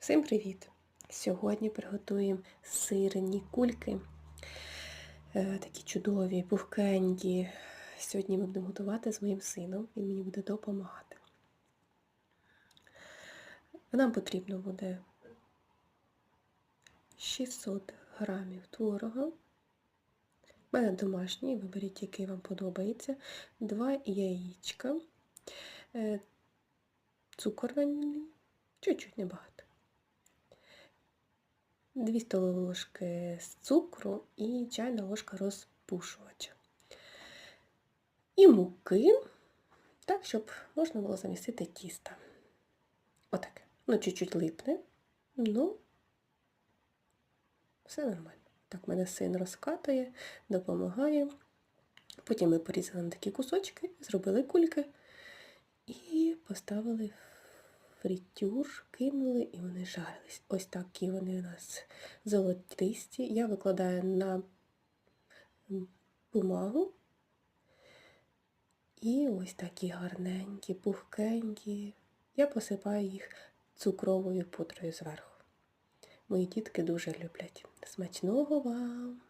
Всім привіт! Сьогодні приготуємо сирні кульки. Е, Такі чудові, пухкенькі. Сьогодні ми будемо готувати з моїм сином, він мені буде допомагати. Нам потрібно буде 600 грамів творога. У мене домашній, виберіть, який вам подобається. Два яєчка, е, цукор ванільний, чуть-чуть небагато. 2 столові ложки з цукру і чайна ложка розпушувача. І муки, так, щоб можна було замістити тісто. Отаке. Ну, чуть-чуть липне. Ну, все нормально. Так, мене син розкатує, допомагає. Потім ми порізали на такі кусочки, зробили кульки і поставили в фритюр, кинули і вони жарились. Ось такі вони у нас золотисті. Я викладаю на бумагу. І ось такі гарненькі, пухкенькі. Я посипаю їх цукровою пудрою зверху. Мої дітки дуже люблять. Смачного вам!